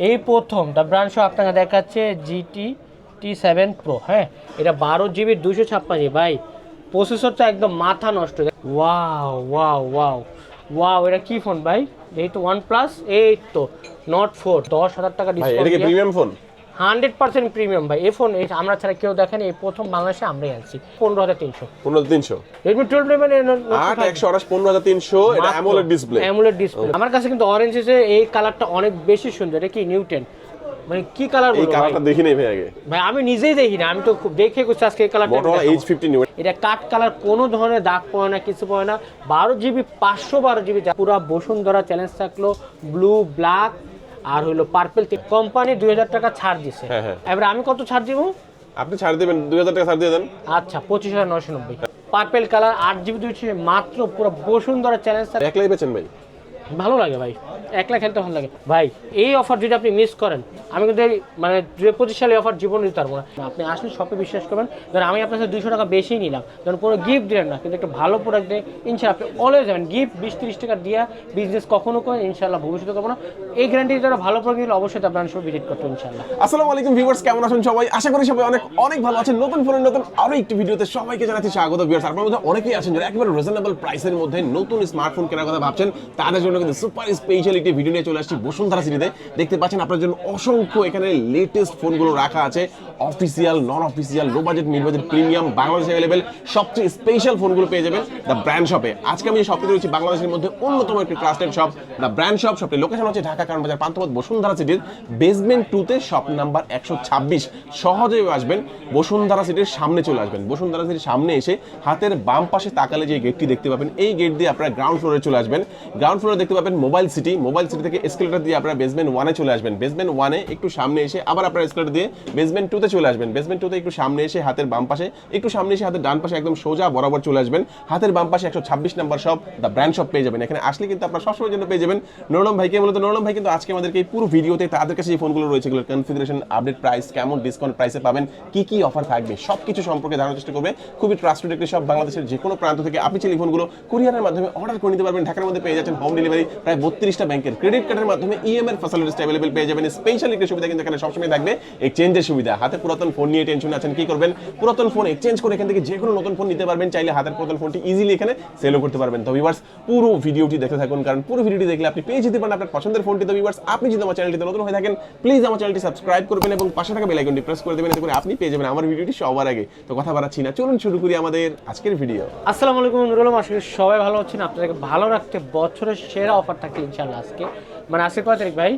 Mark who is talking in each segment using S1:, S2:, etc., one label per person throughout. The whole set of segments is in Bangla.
S1: এই প্রথম দ্য ব্রান্ড শো আপনাকে দেখাচ্ছে জিটি টি সেভেন প্রো হ্যাঁ? এটা বারো জিবি দুশো ছাপ্পান্ন ভাই। প্রসেসরটা একদম মাথা নষ্ট। ওয়াও ওয়াও ওয়াও ওয়াও এটা কি ফোন ভাই? এই তো ওয়ান প্লাস এই তো নট ফোর দশ হাজার টাকা
S2: ভাই এটা কি
S1: discount
S2: premium phone
S1: hundred percent premium ভাই এই ফোন আমরা ছাড়া কেউ দেখেনি এই প্রথম বাংলাদেশে আমরাই আনছি পনেরো হাজার তিনশো।
S2: পনেরো তিনশো?
S1: রেডমি টুয়েলভ
S2: আট একশো আঠাশ পনেরো হাজার তিনশো এটা অ্যামোলেড ডিসপ্লে
S1: অ্যামুলেট ডিসপ্লে আমার কাছে কিন্তু অরেঞ্জ এসে এই কালারটা অনেক বেশি সুন্দর এটা কি নিউটেন মানে কি কালার
S2: এই
S1: ভাই?
S2: কালারটা দেখি নেই ভাই আগে।
S1: ভাই আমি নিজেই দেখি না আমি তো খুব দেখে করছি আজকে এই কালারটা
S2: মোটরোলা এইচ ফিফটি নিউ
S1: এটা কাট কালার কোনো ধরনের দাগ পড়ে না কিছু পড়ে না। বারো জিবি পাঁচশো বারো জিবি পুরো বসুন্ধরা চ্যালেঞ্জ থাকল ব্লু ব্ল্যাক আর হলো পার্পেল কোম্পানি দুই হাজার টাকা ছাড় দিছে।
S2: হ্যাঁ, হ্যাঁ।
S1: এবারে আমি কত ছাড় দিব?
S2: আপনি ছাড় দিবেন দুই হাজার টাকা ছাড় দিয়ে দেন।
S1: আচ্ছা পঁচিশ হাজার নশো নব্বই। পার্পেল কালার আট জিবি দিয়েছে মাত্র পুরো বসুন্ধরা চ্যালেঞ্জ
S2: একলাই বেচেন ভাই।
S1: ভালো লাগে ভাই। একলা খেলতে ভালো লাগে। ভাই, এই অফার যদি আপনি মিস করেন, আমি কিন্তু মানে পঁচিশ সালে অফার জীবন দিতে পারব না। আপনি আসলে শপে বিশ্বাস করবেন, ধরেন আমি আপনার সাথে দুশো টাকা বেশি নিলাম, ধরুন কোনো গিফট দিলেন না, কিন্তু একটা ভালো প্রোডাক্ট দিয়ে ইনশাল্লাহ আপনি অলওয়েজ যাবেন। গিফট বিশ তিরিশ টাকা দিয়ে বিজনেস কখনো করেন ইনশাল্লাহ ভবিষ্যতে করব না। এই গ্যারান্টি যারা ভালো প্রোডাক্ট দিলে অবশ্যই আপনার সব ভিজিট করতে ইনশাল্লাহ
S2: আসসালামু আলাইকুম ভিউয়ার্স কেমন আছেন সবাই? আশা করি সবাই অনেক অনেক ভালো আছেন। নতুন ফোনের নতুন আরও একটি ভিডিওতে সবাইকে জানাচ্ছি স্বাগত ভিউয়ার্স আপনার মধ্যে অনেকেই আছেন যারা একেবারে রিজনেবল প্রাইসের মধ্যে নতুন স্মার্টফোন কেনার কথা ভাবছেন, তাদের জন্য কিন্তু সুপার স্পেশাল একটি ভিডিও নিয়ে চলে আসছি বসুন্ধরা সিটিতে দেখতে পাচ্ছেন আপনার জন্য অসংখ্য এখানে লেটেস্ট ফোনগুলো রাখা আছে। Official non official low budget mid budget premium বাংলাদেশে অ্যাভেলেবেল সবচেয়ে স্পেশাল ফোনগুলো পেয়ে যাবেন দ্য ব্র্যান্ড শপে আজকে আমি রয়েছি, বাংলাদেশের মধ্যে অন্যতম একটি trusted shop the brand shop শপটির location হচ্ছে ঢাকা কারণ বাজার বসুন্ধরা সিটির বেসমেন্ট টুতে শপ নাম্বার একশো ছাব্বিশ। সহজেই আসবেন, বসুন্ধরা সিটির সামনে চলে আসবেন। বসুন্ধরা সিটির সামনে এসে হাতের বাম পাশে তাকালে যে গেটটি দেখতে পাবেন, এই গেট দিয়ে আপনারা গ্রাউন্ড ফ্লোরে চলে আসবেন। গ্রাউন্ড ফ্লোরে দেখতে পাবেন মোবাইল সিটি মোবাইল সিটি থেকে এসকেলেটর দিয়ে আপনারা বেসমেন্ট ওয়ানে চলে আসবেন। বেসমেন্ট ওয়ানে একটু সামনে এসে আবার আপনারা এসকেলেটর দিয়ে বেসমেন্ট টুতে চলে আসবেন। বেসমেন্ট টুতে একটু সামনে এসে হাতের বাম পাশে, একটু সামনে এসে হাতের ডান পাশে একদম সোজা বরাবর চলে আসবেন। হাতের বাম পাশে একশো ছাব্বিশ number shop the brand shop পেয়ে যাবেন। এখানে আসলে কিন্তু আপনারা সবসময়ের জন্য পেয়ে যাবেন। নরলম ভাইকে মূলত নরলম ভাই কিন্তু আজকে আমাদেরকে এই পুরো ভিডিওতে তাদের কাছে যে ফোনগুলো রয়েছে, এগুলোর কনফিগারেশন আপডেট প্রাইস কেমন ডিসকাউন্ট প্রাইসে পাবেন, কি কি অফার থাকবে, সবকিছু সম্পর্কে জানার চেষ্টা করবে। খুবই ট্রাস্টেড একটি সব বাংলাদেশের যে কোনো প্রান্ত থেকে। আপনি এই ফোনগুলো কুরিয়ারের মাধ্যমে অর্ডার করে নিতে পারবেন। ঢাকার মধ্যে পেয়ে যাচ্ছেন হোম ডেলিভারি প্রায় বত্রিশটা ব্যাংকের ক্রেডিট কার্ডের মাধ্যমে ইএমআই ফ্যাসিলিটিস অ্যাভেলেবল পেয়ে যাবেন। স্পেশাল একটি সুবিধা কিন্তু এখানে সবসময় থাকবে এক্সচেঞ্জের সুবিধা। হাতে পুরাতন ফোন নিয়ে টেনশন আছেন, কি করবেন? পুরাতন ফোন এক্সচেঞ্জ করে এখান থেকে যে কোনো নতুন ফোন নিতে পারবেন, চাইলে হাতের পুরাতন ফোনটি ইজিলি এখানে সেলও করতে পারবেন। তো ভিউয়ার্স পুরো ভিডিওটি দেখতে থাকুন, কারণ পুরো ভিডিওটি দেখলে আপনি পেয়ে যেতে পারেন আপনার পছন্দের ফোনটি তো ভিউয়ার্স আপনি যদি আমার চ্যানেলটিতে নতুন হয়ে থাকেন প্লিজ আমার চ্যানেলটি সাবস্ক্রাইব করবেন এবং পাশে থাকা বেল আইকনটি প্রেস করে দেবেন, এতে করে আপনি পেয়ে যাবেন আমার ভিডিওটি সবার আগে। তো কথা বাড়াচ্ছি না, চলুন শুরু করি আমাদের আজকের ভিডিও
S1: আসসালামু আলাইকুম নুরুল আশা সবাই ভালো আছেন। আপনাদেরকে ভালো রাখতে বছরের সেরা অফার থাকে ইনশাল্লাহ আজকে মানে আজকে কয় তারিখ ভাই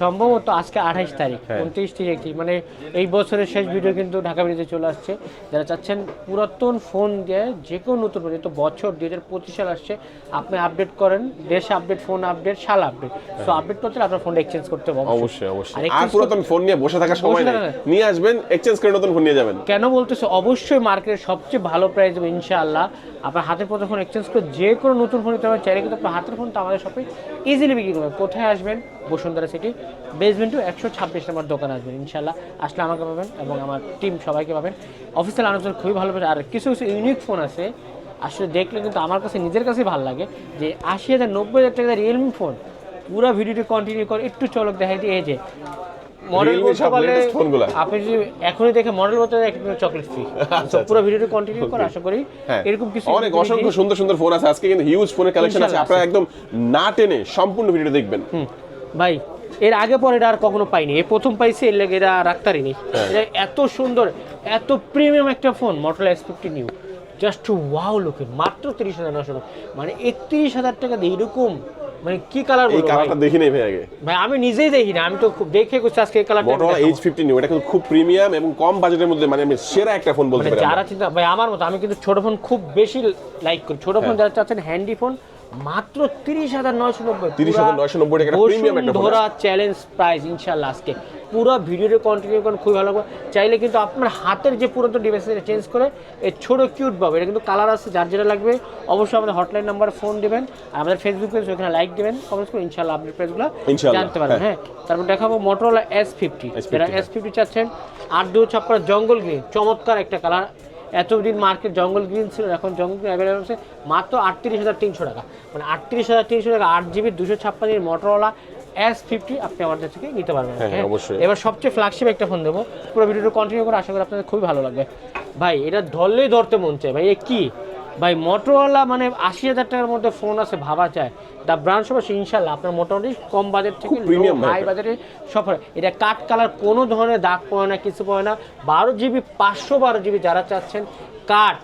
S1: সম্ভবত আজকে আঠাইশ তারিখ
S2: হ্যাঁ।
S1: উনত্রিশ তারিখ মানে এই বছরের শেষ ভিডিও কিন্তু ঢাকা বেরিয়ে চলে আসছে। যারা চাচ্ছেন পুরাতন ফোন দিয়ে যে কোনো নতুন ফোন তো বছর দুই হাজার পঁচিশ সাল আসছে আপনি আপডেট করেন দেশ আপডেট ফোন আপডেট সাল আপডেট। সো আপডেট করতে আপনার ফোনটা এক্সচেঞ্জ করতে হবে
S2: অবশ্যই। অবশ্যই
S1: আর
S2: পুরাতন ফোন নিয়ে বসে থাকার সময় নেই। নিয়ে আসবেন এক্সচেঞ্জ করে নতুন ফোন নিয়ে যাবেন।
S1: কেন বলতেছে? অবশ্যই মার্কেটের সবচেয়ে ভালো প্রাইস দেবে ইনশাআল্লাহ। আপনার হাতের প্রথম ফোন এক্সচেঞ্জ করে যে কোনো নতুন ফোন নিতে পারেন চাইলে কিন্তু আপনার হাতের ফোন তো আমাদের শপে ইজিলি বিক্রি করবেন। কোথায় আসবেন? বসুন্ধরা সিটি বেসমেন্ট টু একশো ছাব্বিশ নম্বর দোকান আসবেন ইনশাআল্লাহ। আসলে আমাকে পাবেন এবং আমার টিম সবাইকে পাবেন। অফিসিয়াল আলোচনা খুবই ভালো আর কিছু কিছু ইউনিক ফোন আছে। আসলে দেখলে কিন্তু আমার কাছে নিজের কাছেই ভালো লাগে যে আশি হাজার নব্বই হাজার টাকা রিয়েলমি ফোন পুরো ভিডিওটি কন্টিনিউ করে একটু চলক দেখাই দিয়ে এই যে মডেল বলতে পারলে আপনি যদি এখনই দেখে মডেল বলতে একটা চকলেট ফ্রি
S2: আচ্ছা,
S1: পুরো ভিডিওটি কন্টিনিউ করে আশা করি
S2: হ্যাঁ।
S1: এরকম কিছু
S2: অনেক অসংখ্য সুন্দর সুন্দর ফোন আছে। আজকে কিন্তু হিউজ ফোনের কালেকশন আছে। আপনারা একদম না টেনে সম্পূর্ণ ভিডিও দেখবেন।
S1: ভাই এর আগে পরে এটা আর কখনো পাইনি। এই প্রথম পাইছি এর লেগে এটা রাখতারই নেই
S2: হ্যাঁ।
S1: এটা এত সুন্দর এত প্রিমিয়াম একটা phone Motorola S fifty new just wow লুকের মাত্র তিরিশ হাজার নশো মানে একত্রিশ হাজার টাকা দিয়ে এরকম মানে কি কালার
S2: এই কালারটা দেখি নেই ভাই আগে।
S1: ভাই আমি নিজেই দেখি না আমি তো খুব দেখে করছি আজকে এই কালারটা
S2: মোটরোলা এইচ ফিফটি নিউ এটা কিন্তু খুব প্রিমিয়াম এবং কম বাজেটের মধ্যে মানে আমি সেরা একটা ফোন বলতে
S1: মানে
S2: পারি
S1: যারা চিন্তা ভাই আমার মতো আমি কিন্তু ছোট ফোন খুব বেশি লাইক করি। ছোট ফোন যারা চাচ্ছেন হ্যান্ডি ফোন মাত্র তিরিশ হাজার নয়শো নব্বই।
S2: 30,990 টাকা। premium একটা
S1: ধরা চ্যালেঞ্জ প্রাইস ইনশাল্লাহ আজকে। পুরো ভিডিওটা কন্টিনিউ করেন খুবই ভালো চাইলে কিন্তু আপনার হাতের যে পুরাতন ডিভাইস এটা চেঞ্জ করে এই ছোট কিউট পাবে এটা কিন্তু কালার আছে যার যেটা লাগবে অবশ্যই আমাদের হটলাইন নাম্বার ফোন দিবেন আর আমাদের ফেসবুক পেজ ওখানে লাইক দিবেন কমেন্টস করে ইনশাল্লাহ আপডেট পেজগুলো জানতে পারবেন হ্যাঁ। তারপর দেখাবো Motorola S fifty
S2: S50
S1: S fifty চাচ্ছেন আট দু ছাপ্পান্ন জঙ্গল গ্রিন চমৎকার একটা কালার এতদিন মার্কেট জঙ্গল গ্রিন ছিল এখন জঙ্গল গ্রিন অ্যাভেলেবল আছে মাত্র আটত্রিশ হাজার তিনশো টাকা। মানে আটত্রিশ হাজার তিনশো টাকা আট জিবি দুশো ছাপ্পান্ন মোটরওয়ালা এস ফিফটি আপনি আমাদের থেকে নিতে পারবেন
S2: হ্যাঁ,
S1: হ্যাঁ?
S2: অবশ্যই।
S1: এবার সবচেয়ে ফ্ল্যাগশিপ একটা ফোন দেবো। পুরো ভিডিওটা কন্টিনিউ করে আশা করি আপনাদের খুবই ভালো লাগবে। ভাই এটা ধরলেই ধরতে মন চায়। ভাই এ কি? ভাই মোটরওয়ালা মানে আশি হাজার টাকার মধ্যে ফোন আছে ভাবা যায়। দ্য ব্রান্ড সব আছে ইনশাল্লাহ আপনার মোটামুটি কম বাজেট থেকে হাই। বাজারে সফর এটা কাট কালার কোনো ধরনের দাগ পড়ে না কিছু পড়ে না। বারো জিবি পাঁচশো বারো জিবি যারা চাচ্ছেন কাঠ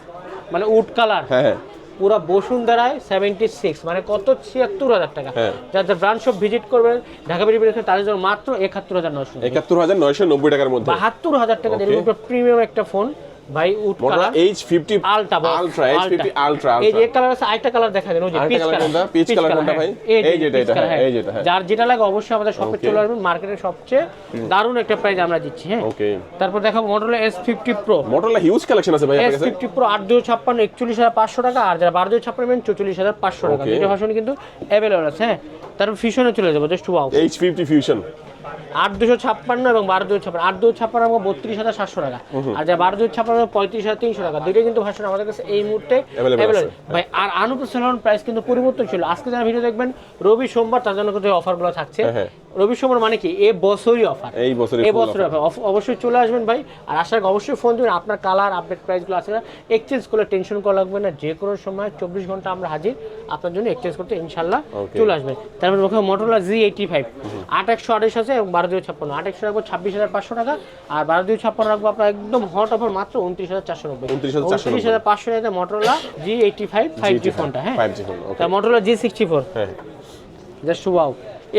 S1: মানে উড কালার
S2: হ্যাঁ হ্যাঁ।
S1: পুরো বসুন্ধরায় সেভেন্টি সিক্স মানে কত? ছিয়াত্তর হাজার টাকা।
S2: হ্যাঁ।
S1: যাদের ব্রাঞ্চ সব ভিজিট করবেন ঢাকা বেরিয়ে তাদের জন্য মাত্র একাত্তর হাজার নয়শো
S2: একাত্তর হাজার নয়শো নব্বই টাকার মধ্যে।
S1: বাহাত্তর হাজার টাকা. প্রিমিয়াম একটা ফোন ভাই wood colour
S2: H fifty
S1: ultra
S2: ultra H fifty ultra
S1: এই যে কালার আছে আরেকটা কালার দেখা দেন ওই যে পিচ কালার
S2: কোনটা? peach colour কোনটা ভাই? এই যেটা, এটা, হ্যাঁ, এই যেটা, হ্যাঁ।
S1: যার যেটা লাগে অবশ্যই আমাদের শপে চলে আসবেন মার্কেটের সবচেয়ে দারুণ একটা প্রাইস আমরা দিচ্ছি হ্যাঁ।
S2: ওকে
S1: তারপর দেখো model S fifty pro
S2: Motorola huge collection আছে ভাই
S1: এস
S2: আপনার কাছে?
S1: প্রো দুই ছাপ্পান্ন একচল্লিশ হাজার পাঁচশো টাকা। আর যারা বারো দুই ছাপ্পান্ন নেবেন চৌচল্লিশ হাজার পাঁচশো টাকা। দুটো ভার্সন কিন্তু অ্যাভেলেবল আছে হ্যাঁ। তারপর ফিশনে চলে যাব just wow
S2: H fifty fusion
S1: আট দুশো ছাপ্পান্ন এবং বারো দুশো ছাপ্পান্ন। আট দুশো ছাপ্পান্ন এবং বত্রিশ হাজার সাতশো টাকা। আর যা বারো দুশো ছাপ্পান্ন পঁয়ত্রিশ হাজার তিনশো টাকা দুটোই কিন্তু ভার্সন আমাদের কাছে এই মুহূর্তে। ভাই আর আনুপ্রসারণ প্রাইস কিন্তু পরিবর্তন ছিল আজকে যারা ভিডিও দেখবেন রবি সোমবার তার জন্য কিন্তু অফারগুলো থাকছে।
S2: হ্যাঁ, হ্যাঁ।
S1: রবি সোমবার মানে কি? এ বছরই অফার
S2: এই বছরের
S1: এই বছরের অফার অবশ্যই চলে আসবেন ভাই। আর আসার অবশ্যই ফোন দিবেন। আপনার কালার আপডেট প্রাইসগুলো আছে এক্সচেঞ্জ করলে টেনশন করা লাগবে না। যে কোনো সময় চব্বিশ ঘণ্টা আমরা হাজির। আপনার জন্য এক্সচেঞ্জ করতে ইনশাল্লাহ চলে আসবেন তারপর দেখো মোটরলা জি এইটি ফাইভ আট একশো আঠাশ আছে এবং বারো দুই ছাপ্পান্ন। আট একশো রাখব ছাব্বিশ হাজার পাঁচশো টাকা। আর বারো দুই ছাপ্পান্ন রাখব আপনার একদম হট অফার মাত্র উনত্রিশ হাজার চারশো নব্বই।
S2: 29,490
S1: উনত্রিশ হাজার পাঁচশো টাকা Motorola G eighty five five G ফোনটা হ্যাঁ?
S2: 5G phone okay
S1: Motorola G sixty four
S2: হ্যাঁ।
S1: জাস্ট ওয়াও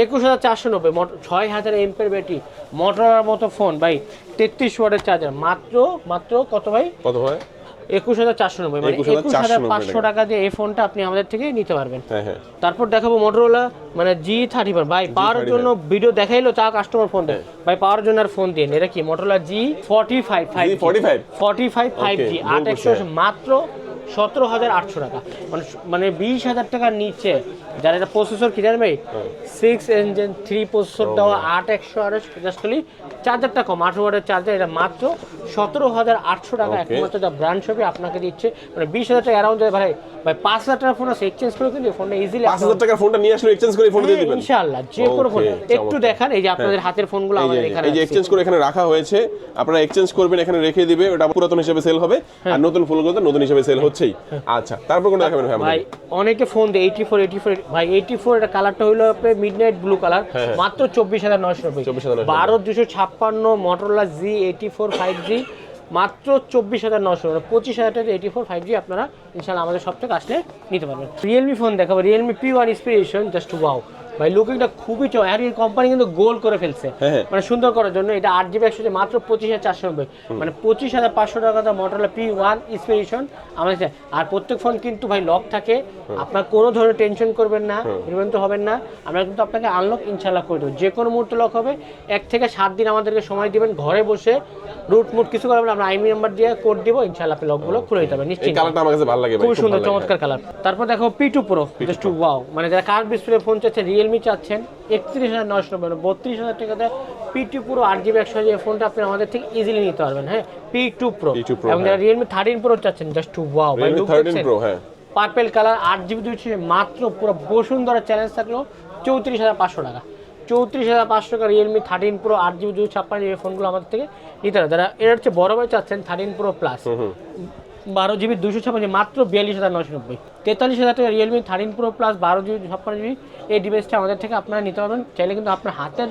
S1: একুশ হাজার চারশো নব্বই ছয় হাজার এমপের ব্যাটারি মোটরলার মতো ফোন ভাই তেত্রিশ ওয়াটের চার্জার মাত্র মাত্র কত ভাই?
S2: কত হয়
S1: একুশ হাজার চারশো নব্বই মানে একুশ হাজার পাঁচশো টাকা। দিয়ে এই ফোনটা আপনি আমাদের থেকে নিতে পারবেন।
S2: হ্যাঁ হ্যাঁ।
S1: তারপর দেখাবো মোটরোলা মানে জি থার্টি ফোর ভাই পাওয়ার জন্য ভিডিও দেখাইলো তা কাস্টমার ফোন দেয় ভাই পাওয়ার জন্য আর ফোন দিয়ে এটা কি Motorola G forty five five
S2: G45?
S1: Forty five five G আট একশো মাত্র সতেরো হাজার আটশো টাকা। মানে মানে বিশ হাজার টাকার নিচে যারা এটা প্রসেসর কি জানেন ভাই? সিক্স ইঞ্জিন থ্রি প্রসেসর দেওয়া আট একশো আঠাশ জাস্ট খালি চার্জারটা কম আঠারো ওয়াটের চার্জার এটা মাত্র সতেরো হাজার আটশো টাকা একমাত্র যা ব্র্যান্ড শপে আপনাকে দিচ্ছে। মানে বিশ হাজার টাকা অ্যারাউন্ড ভাই। ভাই পাঁচ হাজার টাকার ফোন আছে এক্সচেঞ্জ করে কিন্তু ফোনটা ইজিলি
S2: পাঁচ হাজার টাকার ফোনটা নিয়ে আসলে এক্সচেঞ্জ করে ফোন দিয়ে দিবেন।
S1: ইনশাআল্লাহ যে কোনো ফোন একটু। দেখান এই যে আপনাদের হাতের ফোনগুলো আমাদের এখানে
S2: এই যে এক্সচেঞ্জ করে এখানে রাখা হয়েছে আপনারা এক্সচেঞ্জ করবেন এখানে রেখে দিবে ওটা পুরাতন হিসেবে সেল হবে আর নতুন ফুলগুলো তো নতুন হিসেবে সেল হচ্ছেই। আচ্ছা তারপর কোনটা দেখাবেন ভাই
S1: ভাই অনেকে ফোন দেয় এইটি ফোর এইটি ফোর ভাই এইটি ফোর এটা কালারটা হলো আপনার মিড নাইট ব্লু কালার। মাত্র চব্বিশ হাজার নয়শো বারো দুশো ছাপ্পান্ন Motorola G eighty four five G মাত্র চব্বিশ হাজার নশো পঁচিশ হাজার টাকা এইটি ফোর ফাইভ জি আপনারা ইনশাল্লাহ আমাদের সব থেকে আসলে নিতে পারবেন। রিয়েলমি ফোন দেখাবো Realme P one inspiration just wow ভাই লুকিংটা খুবই আর এই কোম্পানি কিন্তু গোল করে ফেলছে।
S2: হ্যাঁ, হ্যাঁ।
S1: মানে সুন্দর করার জন্য। এটা আট জিবি একশো মাত্র পঁচিশ হাজার চারশো নব্বই। মানে পঁচিশ হাজার পাঁচশো টাকা দাম মোটরলা পি ওয়ান ইন্সপিরেশন আমাদের আর প্রত্যেক ফোন কিন্তু ভাই লক থাকে। আপনার কোনো ধরনের টেনশন করবেন না বিভ্রান্ত হবেন না। আমরা কিন্তু আপনাকে আনলক ইনশাল্লাহ করে দেবো। যে কোনো মুহূর্তে লক হবে। এক থেকে সাত দিন আমাদেরকে সময় দিবেন ঘরে বসে। রুট মুট কিছু করবেন আমরা আইমি নাম্বার দিয়ে কোড দিব ইনশাল্লাহ আপনি লকগুলো খুলে দিতে পারবেন নিশ্চিত
S2: কালারটা আমার কাছে ভালো লাগে
S1: খুব সুন্দর চমৎকার কালার তারপর দেখো P two pro just wow মানে যারা কার্ভ ডিসপ্লে ফোন চাচ্ছেন রিয়েলমি চাচ্ছেন একত্রিশ হাজার নশো নব্বই মানে বত্রিশ হাজার টাকাতে পি টু প্রো আট জিবি একশো এই ফোনটা আপনি আমাদের থেকে ইজিলি নিতে পারবেন হ্যাঁ পি টু প্রো এবং যারা। রিয়েলমি থার্টিন প্রো চাচ্ছেন জাস্ট টু ওয়াও ভাই
S2: Realme
S1: look
S2: 13
S1: দেখছেন?
S2: Pro।
S1: পার্পেল কালার আট জিবি দুই মাত্র পুরো বসুন্ধরা চ্যালেঞ্জ থাকল চৌত্রিশ হাজার পাঁচশো টাকা চৌত্রিশ হাজার পাঁচশো টাকা রিয়েলমি থার্টিন প্রো আট জিবি দুই ছাপ্পান্ন জিবি ফোনগুলো আমাদের থেকে নিতে হবে যারা এটা হচ্ছে বড় ভাই চাচ্ছেন থার্টিন প্রো প্লাস বারো জিবি দুশো ছাপ্পান্ন মাত্র বিয়াল্লিশ হাজার নশো নব্বই। তেতাল্লিশ হাজার টাকা রিয়েলমি থার্টিন প্রো প্লাস বারো জিবি, ছাপ্পান্ন জিবি। এই ডিভাইসটা আমাদের থেকে আপনারা নিতে পারবেন। চাইলে কিন্তু আপনার হাতের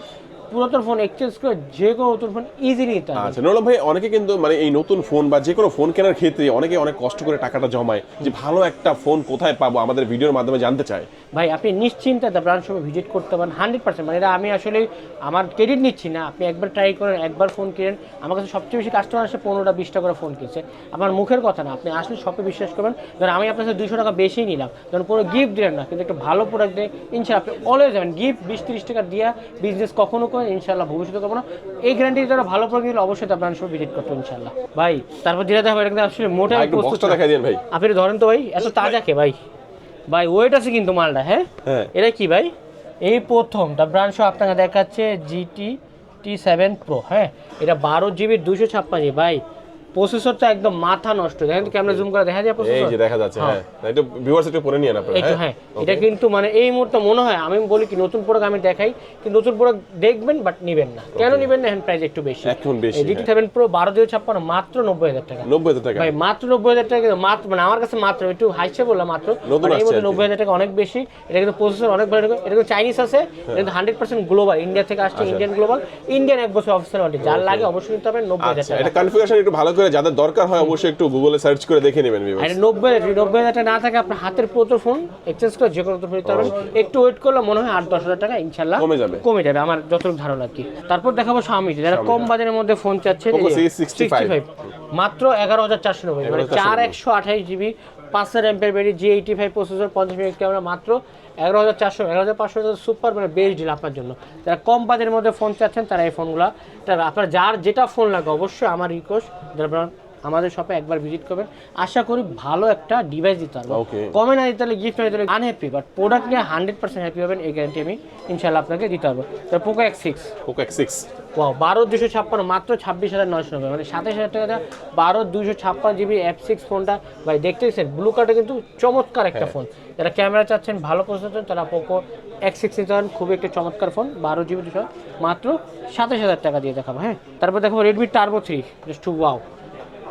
S1: পুরাতন ফোন এক্সচেঞ্জ করে যে কোনো নতুন ফোন ইজিলি নিতে
S2: আচ্ছা নরম ভাই অনেকে কিন্তু মানে এই নতুন ফোন বা যে কোনো ফোন কেনার ক্ষেত্রে অনেকে অনেক কষ্ট করে টাকাটা জমায় যে ভালো একটা ফোন কোথায় পাবো আমাদের ভিডিওর মাধ্যমে জানতে চায়।
S1: ভাই আপনি নিশ্চিন্তে দ্য ব্রাঞ্চ শপে ভিজিট করতে পারেন হান্ড্রেড পার্সেন্ট মানে এটা আমি আসলে আমার ক্রেডিট নিচ্ছি না। আপনি একবার ট্রাই করেন একবার ফোন কিনেন। আমার কাছে সবচেয়ে বেশি কাস্টমার আসে পনেরোটা বিশটা করে ফোন কিনছে। আমার মুখের কথা না আপনি আসলে শপে বিশ্বাস করবেন। ধরুন আমি আপনার সাথে দুশো টাকা বেশি নিলাম। ধরুন কোনো গিফট দিলেন না কিন্তু একটা ভালো প্রোডাক্ট দেয় ইনশাল্লাহ আপনি অলওয়েজ যাবেন। গিফট বিশ তিরিশ টাকা দিয়ে বিজনেস কখনো করেন ইনশাল্লাহ ভবিষ্যতে করব না। এই গ্যারান্টি যারা ভালো প্রোডাক্ট দিলে অবশ্যই দ্য সব ভিজিট করতে ইনশাল্লাহ ভাই তারপর যেটা দেখাবো এটা আসলে মোটা
S2: ভাই
S1: আপনি ধরেন তো ভাই এত তাজা কে ভাই? ভাই ওয়েট আছে কিন্তু মালটা হ্যাঁ?
S2: হ্যাঁ।
S1: এটা কি ভাই? এই প্রথম দা ব্রান্ড আপনাকে দেখাচ্ছে জিটি টি সেভেন প্রো হ্যাঁ? এটা বারো জিবির দুশো ছাপ্পান্ন ভাই। প্রসেসরটা একদম মাথা নষ্ট। দেখেন ক্যামেরা জুম করে দেখা যায় প্রসেসর এই
S2: যে দেখা যাচ্ছে হ্যাঁ। একটু ভিউয়ার্স একটু পরে নিয়ে আপনারা
S1: এই তো হ্যাঁ? এটা কিন্তু মানে এই মুহূর্তে মনে হয় আমি বলি কি নতুন প্রোডাক্ট আমি দেখাই কিন্তু নতুন প্রোডাক্ট দেখবেন বাট নেবেন না। কেন নেবেন না? এখন প্রাইস একটু বেশি।
S2: এখন বেশি
S1: জিটি সেভেন প্রো বারো দুই ছাপ্পান্ন মাত্র নব্বই হাজার টাকা।
S2: নব্বই হাজার টাকা।
S1: ভাই মাত্র নব্বই হাজার টাকা কিন্তু মাত্র মানে আমার কাছে মাত্র একটু হাইসে বললাম মাত্র মানে এই মধ্যে
S2: আর কি।
S1: নব্বই হাজার টাকা অনেক বেশি। এটা কিন্তু প্রসেসর অনেক ভালো এটা কিন্তু চাইনিজ আছে এটা কিন্তু হান্ড্রেড পার্সেন্ট গ্লোবাল ইন্ডিয়া থেকে আসছে ইন্ডিয়ান গ্লোবাল ইন্ডিয়ান এক বছর অফিসিয়াল ওয়ারেন্টি যার লাগে অবশ্যই নিতে হবে নব্বই হাজার
S2: আচ্ছা
S1: টাকা।
S2: এটা কনফিগারেশন একটু ভালো করে যাদের দরকার হয় অবশ্যই একটু গুগলে সার্চ করে দেখে নেবেন ভিউয়ার্স
S1: এটা নব্বই হাজার নব্বই হাজার টাকা না থাকে আপনার হাতের পুরো ফোন এক্সচেঞ্জ করে যে কোনো ফোন নিতে পারবেন। একটু ওয়েট করলে মনে হয় আট দশ হাজার টাকা ইনশাল্লাহ
S2: কমে যাবে।
S1: কমে যাবে আমার যতটুকু ধারণা আর কি। তারপর দেখাবো স্বামী যারা কম বাজারের মধ্যে ফোন চাচ্ছে
S2: Poco C65
S1: মাত্র এগারো হাজার চারশো নব্বই মানে
S2: 11,490
S1: চার একশো আঠাইশ জিবি পাঁচ হাজার এমপের battery G eighty five processor পঞ্চাশ মিনিট ক্যামেরা মাত্র এগারো হাজার চারশো, এগারো হাজার পাঁচশো সুপার মানে বেস্ট ডিল আপনার জন্য। যারা কম বাজেটের মধ্যে ফোন চাচ্ছেন, তারা এই ফোনগুলো আপনার যার যেটা ফোন লাগে, অবশ্যই আমার রিকোয়েস্ট যারা আপনারা আমাদের শপে একবার ভিজিট করবেন। আশা করি ভালো একটা ডিভাইস দিতে পারব. কমে না দিতে হলে গিফট না দিতে হলে আনহ্যাপি বাট প্রোডাক্ট নিয়ে হান্ড্রেড পার্সেন্ট হ্যাপি হবেন এই গ্যারান্টি আমি ইনশাল্লাহ আপনাকে দিতে পারব। তো Poco X six
S2: Poco X six
S1: wow বারো দুশো ছাপ্পান্ন মাত্র ছাব্বিশ হাজার নয়শো নব্বই মানে সাতাশ হাজার টাকা বারো দুশো ছাপ্পান্ন জিবি এফ সিক্স ফোনটা ভাই দেখতে পাচ্ছেন ব্লু কার্ডে কিন্তু চমৎকার একটা ফোন যারা ক্যামেরা চাচ্ছেন ভালো প্রসেসর তারা পোকো এক্স সিক্স নিতে পারেন। খুবই একটা চমৎকার ফোন বারো জিবি দুশো মাত্র সাতাশ হাজার টাকা দিয়ে দেখাবো হ্যাঁ? তারপর দেখাবো Redmi Turbo three just too wow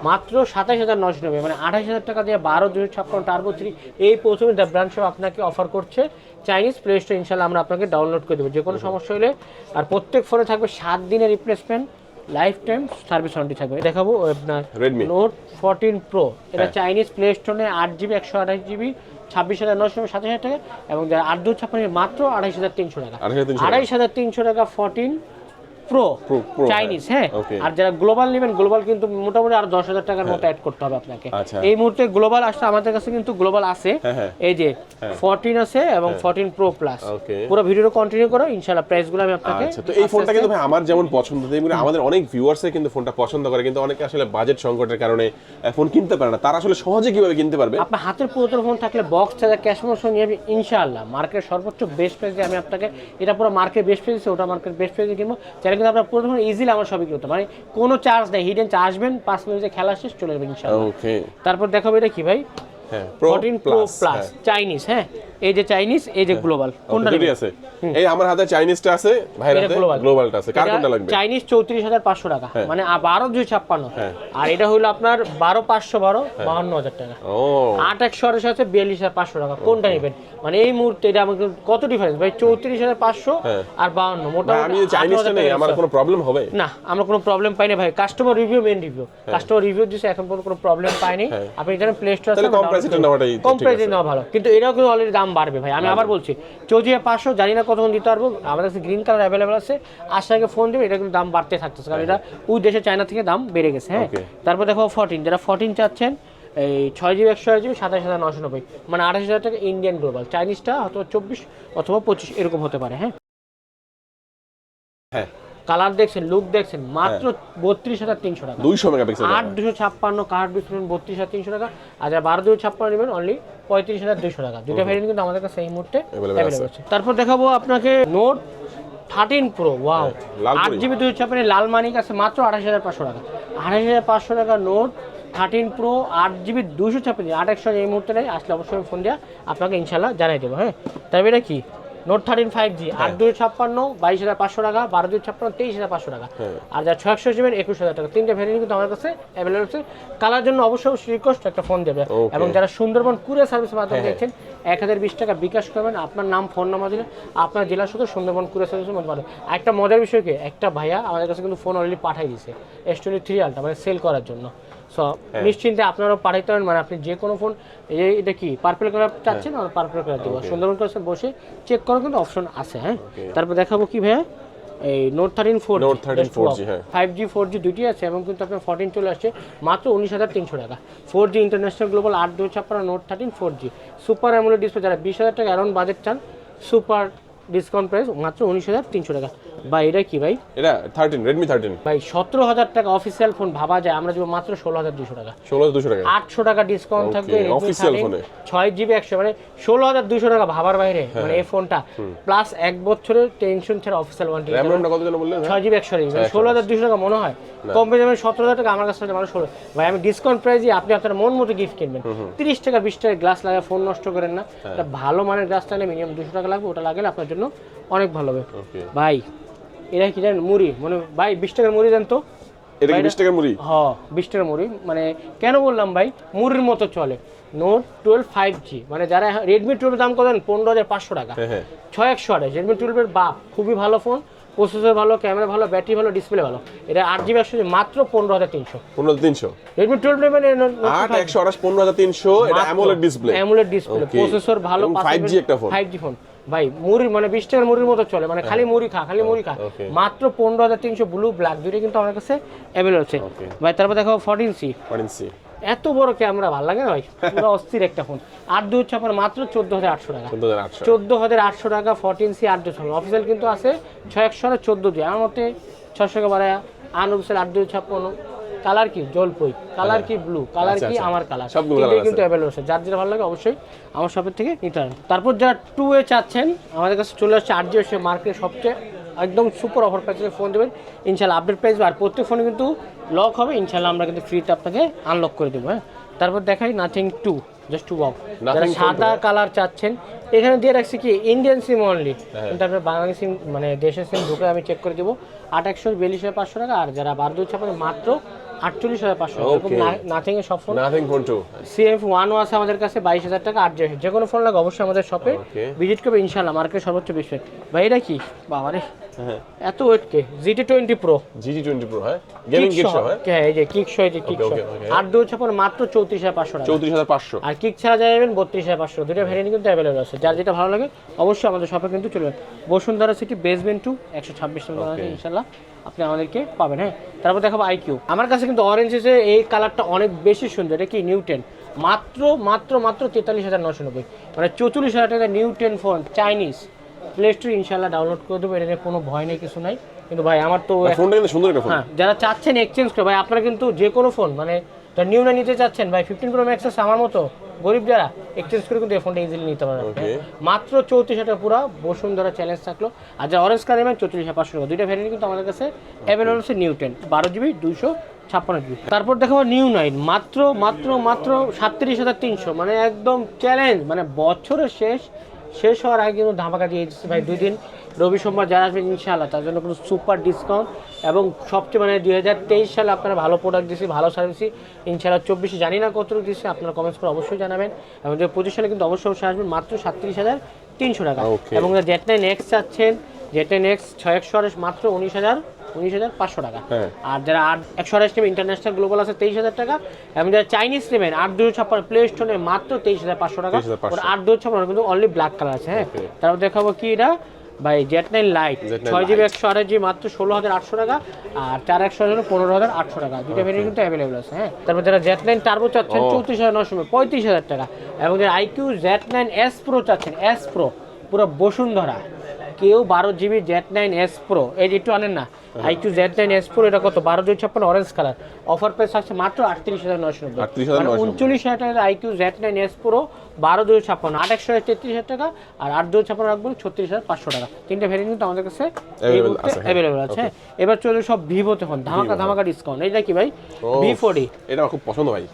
S1: মাত্র সাতাশ হাজার নশো নব্বই মানে আঠাশ হাজার টাকা দিয়ে বারো দুশো ছাপ্পান্ন টার্বো থ্রি এই প্রথমে দ্য ব্র্যান্ড শপ আপনাকে অফার করছে চাইনিজ প্লে স্টোর ইনশাল্লাহ আমরা আপনাকে ডাউনলোড করে দেবো যে কোনো সমস্যা হলে আর প্রত্যেক ফোনে থাকবে সাত দিনের replacement life time service warranty থাকবে দেখাবো আপনার
S2: Redmi।
S1: নোট ফোরটিন প্রো এটা। চাইনিজ প্লে স্টোরে আট জিবি একশো আঠাশ জিবি ছাব্বিশ হাজার নশো সাতাশ হাজার টাকা এবং যারা আট দু ছাপ্পান্ন মাত্র আড়াইশ হাজার তিনশো টাকা
S2: 28,300 টাকা।
S1: আড়াইশ হাজার তিনশো টাকা ফোরটিন প্রো চাইনিজ হ্যাঁ। আর যারা গ্লোবাল নেবেন গ্লোবাল কিন্তু মোটামুটি আর দশ হাজার টাকার মতো অ্যাড করতে হবে আপনাকে।
S2: আচ্ছা।
S1: এই মুহূর্তে গ্লোবাল আসলে আমাদের কাছে কিন্তু গ্লোবাল আছে।
S2: হ্যাঁ, হ্যাঁ।
S1: এই যে ফোরটিন আছে এবং ফোরটিন প্রো প্লাস পুরো ভিডিওটা কন্টিনিউ করো ইনশাল্লাহ প্রাইসগুলো আমি আপনাকে
S2: আচ্ছা তো এই ফোনটা কিন্তু ভাই আমার যেমন পছন্দ তেমনি আমাদের অনেক ভিউয়ার্সে কিন্তু ফোনটা পছন্দ করে কিন্তু অনেকে আসলে বাজেট সংকটের কারণে ফোন কিনতে পারে না। তারা আসলে সহজে কীভাবে কিনতে পারবে?
S1: আপনার হাতের পুরোতন ফোন থাকলে বক্স চার্জার ক্যাশ মোশন নিয়ে আমি ইনশাআল্লাহ মার্কেট সর্বোচ্চ বেস্ট প্রাইসে আমি আপনাকে এটা পুরো মার্কেট বেস্ট প্রাইসে ওটা মার্কেট বেস্ট প্রাইসে কিনবো। চাইলে কিন্তু আপনার পুরো ইজিলি আমার সবই করতে মানে কোনো চার্জ নেই হিডেন চার্জ আসবেন পাঁচ মিনিটে খেলা শেষ চলে যাবে ইনশাআল্লাহ।
S2: ওকে
S1: তারপর দেখাবো এটা কি ভাই?
S2: হ্যাঁ pro
S1: fourteen pro plus Chinese হ্যাঁ? এই যে চাইনিজ এই যে গ্লোবাল কোনটা
S2: দুটি আছে? এই আমার হাতে চাইনিজটা আছে ভাইয়ের হাতে গ্লোবালটা আছে। কার কোনটা লাগবে?
S1: চাইনিজ চৌত্রিশ হাজার পাঁচশো টাকা।
S2: হ্যাঁ।
S1: মানে আ- বারো দুই ছাপ্পান্ন।
S2: হ্যাঁ।
S1: আর এটা হলো আপনার বারো পাঁচশো বারো বাহান্ন হাজার টাকা।
S2: ও।
S1: আট একশো আড়াইশো আছে বিয়াল্লিশ হাজার পাঁচশো টাকা। কোনটা নেবেন? মানে এই মুহূর্তে এটা আমাকে কত ডিফারেন্স ভাই চৌত্রিশ হাজার পাঁচশো
S2: হ্যাঁ।
S1: আর বাহান্ন।
S2: ভাই,
S1: মোটামুটি
S2: আমি চাইনিজটা নেই আমার কোনো প্রবলেম হবে?
S1: না আমরা কোনো প্রবলেম পাই না ভাই। Customer review main review customer review দিচ্ছে এখন পর্যন্ত কোনো প্রবলেম পাইনি।
S2: হ্যাঁ।
S1: আপনি জানেন প্লে স্টোর
S2: তাহলে কম নেওয়াটাই
S1: প্রাইসে
S2: আছে।
S1: নেওয়া ভালো। কিন্তু এটাও কিন্তু অলরেডি দাম বাড়বে ভাই। আমি আবার বলছি চৌদ্রিয়া পাঁচশো জানি না কতক্ষণ দিতে পারব। আমাদের কাছে গ্রিন কালার অ্যাভেলেবেল আছে। আসার আগে ফোন দেবে এটা কিন্তু দাম বাড়তে থাকতেছে কারণ এটা ওই দেশে চায়না থেকে দাম বেড়ে গেছে হ্যাঁ। তারপর দেখো ফোরটিন যারা ফোরটিন চাচ্ছেন এই ছয় জিবি একশো জিবি সাতাশ হাজার নশো নব্বই। মানে আঠাশ হাজার টাকা ইন্ডিয়ান গ্লোবাল চাইনিজটা অথবা চব্বিশ অথবা পঁচিশ এরকম হতে পারে হ্যাঁ।
S2: হ্যাঁ।
S1: কালার দেখছেন লুক দেখছেন মাত্র বত্রিশ হাজার তিনশো টাকা।
S2: দুইশো মেগাপিক্সেল
S1: আট দুশো ছাপ্পান্ন কার্ড ডিসপ্লেন বত্রিশ হাজার তিনশো টাকা। আর যারা বারো দুশো ছাপ্পান্ন নেবেন অনলি পঁয়ত্রিশ হাজার দুশো টাকা। দুটো ভ্যারিয়েন্ট কিন্তু আমাদের কাছে এই মুহূর্তে
S2: Available
S1: অ্যাভেলেবল আছে। তারপর দেখাবো আপনাকে নোট থার্টিন প্রো ওয়াও আট। জিবি দুশো ছাপ্পান্ন লাল মানিক আছে মাত্র আঠাশ হাজার পাঁচশো টাকা। আঠাশ হাজার পাঁচশো টাকা নোট থার্টিন প্রো আট জিবি দুশো ছাপ্পান্ন। আট একশো এই মুহূর্তে নেই আসলে অবশ্যই ফোন দেওয়া আপনাকে ইনশাল্লাহ জানাই দেবো হ্যাঁ। তবে এটা কি? নোট থার্টিন ফাইভ জি আট দুই ছাপ্পান্ন বাইশ হাজার পাঁচশো টাকা বারো দুই ছাপ্পান্ন তেইশ হাজার পাঁচশো টাকা।
S2: হ্যাঁ।
S1: আর যা ছয় একশো একুশ হাজার টাকা তিনটে ভ্যারিয়েন্ট কিন্তু আমার কাছে অ্যাভেলেবল আছে। কালার জন্য অবশ্যই রিকোয়েস্ট একটা ফোন দেবে। এবং যারা সুন্দরবন কুরিয়ার সার্ভিসের মাধ্যমে
S2: হ্যাঁ,
S1: দেখছেন এক হাজার বিশ টাকা বিকাশ করবেন। আপনার নাম ফোন নাম্বার দিলে আপনার জেলা শুধু সুন্দরবন কুরিয়ার সার্ভিসের মধ্যে পাঠাবে একটা মজার বিষয় কি? একটা ভাইয়া আমাদের কাছে কিন্তু ফোন অলরেডি পাঠিয়ে দিয়েছে এস টোয়েন্টি থ্রি আলটা মানে সেল করার জন্য। সো। নিশ্চিন্তে আপনারাও পাঠাইতে পারেন মানে আপনি যে কোনো ফোন এই এটা কি পার্পল কালার চাচ্ছেন আর পার্পল কালার দেবো? সুন্দরবন কুরিয়ার বসে চেক করার কিন্তু অপশন আছে হ্যাঁ? তারপর দেখাবো কি ভাইয়া? এই note thirteen four
S2: Note 13 4G, হ্যাঁ।
S1: ফাইভ জি ফোর জি দুটি আছে এবং কিন্তু আপনার ফোরটিন চলে আসছে মাত্র উনিশ হাজার তিনশো টাকা। ফোর জি ইন্টারন্যাশনাল গ্লোবাল আট দু ছাপ্পান্ন note thirteen four G super AMOLED display যারা বিশ হাজার টাকা অ্যারাউন্ড বাজেট চান সুপার ডিসকাউন্ট প্রাইস মাত্র উনিশ হাজার তিনশো টাকা। ভাই এটা কি ভাই?
S2: এটা থার্টিন রেডমি থার্টিন
S1: ভাই সতেরো হাজার টাকা অফিসিয়াল ফোন ভাবা যায় আমরা দেবো মাত্র ষোলো হাজার দুশো টাকা।
S2: ষোলো দুশো টাকা।
S1: আটশো টাকা ডিসকাউন্ট থাকবে 13,
S2: phone
S1: ছয় জিবি একশো মানে ষোলো হাজার দুশো টাকা ভাবার বাইরে
S2: হ্যাঁ।
S1: মানে এই ফোনটা প্লাস এক বছরের টেনশন ছাড়া অফিসিয়াল ওয়ারেন্টি
S2: র্যাম রোমটা কত যেন বললেন?
S1: ছয় জিবি একশো জিবি ষোলো হাজার দুশো টাকা মনে হয়। কম পেয়ে যাবেন সতেরো হাজার টাকা আমার কাছে মানুষ ষোলো। ভাই আমি ডিসকাউন্ট প্রাইসে আপনি আপনার মন মতো গিফট কিনবেন। তিরিশ টাকা বিশ টাকা গ্লাস লাগায় ফোন নষ্ট করেন না।
S2: হ্যাঁ।
S1: ভালো মানের গ্লাস টানে মিনিমাম দুশো টাকা লাগবে ওটা লাগালে আপনার জন্য অনেক ভালো হবে। ভাই এটা কি জানেন? মুড়ি মানে ভাই বিশ টাকার মুড়ি দেন তো।
S2: এটা কি বিশ টাকার মুড়ি?
S1: হ বিশ টাকার মুড়ি। মানে কেন বললাম ভাই? মুড়ির মতো চলে। নোট টুয়েলভ ফাইভ জি মানে যারা রেডমি দাম করেন পনেরো হাজার পাঁচশো টাকা।
S2: হ্যাঁ হ্যাঁ।
S1: ছয় একশো আঠাশ। রেডমি টুয়েলভের বাপ খুবই ভালো ফোন। প্রসেসর ভালো ক্যামেরা ভালো ব্যাটারি ভালো ডিসপ্লে ভালো। এটা আট জিবি একশো মাত্র পনেরো হাজার তিনশো।
S2: পনেরো তিনশো?
S1: রেডমি টুয়েলভ নেবেন
S2: আট একশো আঠাশ পনেরো হাজার তিনশো এটা AMOLED display
S1: AMOLED display processor ভালো
S2: এবং 5G একটা phone।
S1: ফাইভ জি ফোন ভাই মুড়ি মানে বিশ টাকার মুড়ির মতো চলে মানে খালি মুড়ি খা খালি মুড়ি খা। মাত্র পনেরো হাজার তিনশো ব্লু ব্ল্যাক দুইটা কিন্তু আমার কাছে অ্যাভেলেবল আছে। ভাই তারপর দেখো ফোরটিন সি
S2: পারেন্সি
S1: এত বড় ক্যামেরা ভালো লাগে না ভাই? পুরো অস্থির একটা ফোন আট দুই ছাপার মাত্র চোদ্দ হাজার আটশো টাকা।
S2: চোদ্দ হাজার আটশো।
S1: টাকা ফোরটিন সি আট দুই ছাপ্পান্ন অফিসিয়াল কিন্তু আছে ছয় একশো চোদ্দ দিয়ে আমার মতে ছশো টাকা বাড়ায় আনঅফিসিয়াল আট দুই ছাপ্পান্ন কালার কি? জলপই। কালার কি ব্লু কালার
S2: আচ্ছা,
S1: কি
S2: আচ্ছা।
S1: আমার কালার
S2: সবগুলো
S1: কিন্তু অ্যাভেলেবল আছে। যার যেটা ভালো লাগে অবশ্যই আমার শপের থেকে নিতে তারপর যারা টু এ চাচ্ছেন আমাদের কাছে চলে আসছে আর জিও মার্কেটে সবচেয়ে একদম সুপার অফার প্রাইসে ফোন দেবেন। ইনশাল্লাহ আপডেট প্রাইস আর প্রত্যেক ফোনে কিন্তু লক হবে। ইনশাল্লাহ আমরা কিন্তু ফ্রিতে আপনাকে আনলক করে দেবো হ্যাঁ। তারপর দেখাই নাথিং টু জাস্ট টু বাউ যারা সাদা কালার চাচ্ছেন এখানে দিয়ে রাখছি কি? ইন্ডিয়ান সিম অনলি
S2: হ্যাঁ।
S1: কিন্তু আপনার বাংলাদেশ সিম মানে দেশের সিম ঢুকে আমি চেক করে দেবো। আট একশো বিয়াল্লিশ হাজার পাঁচশো টাকা। আর যারা বারো দুই ছাপানো মাত্র আটচল্লিশ হাজার পাঁচশো। নাথিং এর সব phone
S2: nothing phone two
S1: CF ওয়ানও আছে আমাদের কাছে বাইশ হাজার টাকা আট যে কোনো ফোন লাগে অবশ্যই আমাদের শপে ভিজিট করবে ইনশাল্লাহ মার্কেট সর্বোচ্চ ভাই এটা কি?
S2: হ্যাঁ।
S1: এত ওয়েট কে? GT twenty pro
S2: GT twenty pro হ্যাঁ? গেমিং কিট সহ হ্যাঁ?
S1: এই যে কিক সহ এই যে কিক
S2: okay.
S1: আট দুই ছাপানো মাত্র চৌত্রিশ হাজার পাঁচশো টাকা।
S2: চৌত্রিশ হাজার পাঁচশো।
S1: আর কিক ছাড়া যাবেন বত্রিশ হাজার পাঁচশো। দুটো ভ্যারিয়েন্ট কিন্তু অ্যাভেলেবল আছে। যার যেটা ভালো লাগে অবশ্যই আমাদের শপে কিন্তু চলে বসুন্ধরা সিটি বেসমেন্ট টু একশো ছাব্বিশ নম্বর ইনশাল্লাহ আপনি আমাদেরকে পাবেন হ্যাঁ? তারপর দেখাবো আইকিউ আমার কাছে কিন্তু অরেঞ্জ এসে এই কালারটা অনেক বেশি সুন্দর এটা কি নিউটেন মাত্র মাত্র মাত্র তেতাল্লিশ হাজার নশো নব্বই। মানে চৌচল্লিশ হাজার টাকা নিউটেন ফোন চাইনিজ প্লে স্টোর ইনশাল্লাহ ডাউনলোড করে দেবো এটা নিয়ে কোনো ভয় নেই কিছু নাই। কিন্তু ভাই আমার তো
S2: ফোনটা কিন্তু সুন্দর
S1: হ্যাঁ যারা চাচ্ছেন এক্সচেঞ্জ করে ভাই আপনারা কিন্তু যে কোনো ফোন মানে নিউ না নিতে চাচ্ছেন ভাই ফিফটিন প্রো ম্যাক্স আছে আমার মতো গরিব যারা এক্সচেঞ্জ করে কিন্তু এই ফোনটা ইজিলি নিতে পারবেন। মাত্র চৌত্রিশ হাজার পুরো বসুন্ধরা চ্যালেঞ্জ থাকল। আর যারা অরেঞ্জ কালার নেবেন চৌত্রিশ হাজার পাঁচশো টাকা। দুইটা ভ্যারিয়েন্ট কিন্তু আমাদের কাছে অ্যাভেলেবল আছে নিউ টেন বারো জিবি দুইশো ছাপ্পান্ন জিবি তারপর দেখাবো নিউ নাইন মাত্র মাত্র মাত্র সাতত্রিশ হাজার তিনশো। মানে একদম চ্যালেঞ্জ মানে বছরের শেষ শেষ হওয়ার আগে কিন্তু ধামাকা দিয়ে দিচ্ছে। ভাই দুই দিন রবি সোমবার যারা আসবেন ইনশাআল্লাহ তার জন্য কোনো সুপার ডিসকাউন্ট এবং সবচেয়ে মানে দুই হাজার তেইশ সালে আপনারা ভালো প্রোডাক্ট দিয়েছি ভালো সার্ভিসই ইনশাআল্লাহ চব্বিশে জানি না কতটুকু দিচ্ছে আপনারা কমেন্টস করে অবশ্যই জানাবেন। এবং যে পঁচিশ সালে কিন্তু অবশ্যই অবশ্যই আসবেন মাত্র সাতত্রিশ হাজার তিনশো টাকা। এবং জেট নাইন এক্স চাচ্ছেন জেট নাইন এক্স ছয় একশো মাত্র উনিশ হাজার উনিশ হাজার পাঁচশো টাকা।
S2: হ্যাঁ।
S1: আর যারা আট একশো আঠাশ নেবেন ইন্টারন্যাশনাল গ্লোবাল আছে তেইশ হাজার টাকা। এবং যারা চাইনিজ নেবেন আট দুশো ছাপ্পান্ন প্লে স্টোনে মাত্র তেইশ হাজার পাঁচশো টাকা। আট দুশো ছাপ্পান্ন কিন্তু অনলি ব্ল্যাক কালার আছে হ্যাঁ। তারপর দেখাবো কি এটা? ভাই জেট নাইন লাইট ছয় জিবি। একশো আঠাশ জিবি মাত্র ষোলো হাজার আটশো টাকা। আর চার একশো হাজার পনেরো হাজার আটশো টাকা। দুটো ভেরিয়েন্ট কিন্তু অ্যাভেলেবল আছে হ্যাঁ। তারপর যারা জেট নাইন টার্বো চাচ্ছেন চৌত্রিশ হাজার নশো পঁয়ত্রিশ হাজার টাকা। এবং যারা iQOO Z nine S pro চাচ্ছেন এস প্রো পুরো বসুন্ধরা। কেউ বারো GB Z nine S pro এই যে একটু আনেন না। IQOO Z nine S pro এটা কত? বারো দুই ছাপ্পান্ন অরেঞ্জ কালার অফার প্রাইস আছে মাত্র আটত্রিশ হাজার নশো নব্বই।
S2: 38,990
S1: মানে উনচল্লিশ হাজার টাকা iQOO Z nine S pro বারো দুই ছাপ্পান্ন। আট একশো তেত্রিশ হাজার টাকা আর আট দুই ছাপ্পান্ন রাখবেন ছত্রিশ হাজার পাঁচশো টাকা। তিনটা ভ্যারিয়েন্ট কিন্তু আমাদের কাছে
S2: Available আছে, হ্যাঁ।
S1: অ্যাভেলেবল আছে হ্যাঁ। এবার চলে সব ভিভোতে ফোন ধামাকা ধামাকা ডিসকাউন্ট এইটা কি ভাই ভি ফোর্টি
S2: এটা খুব পছন্দ ভাই।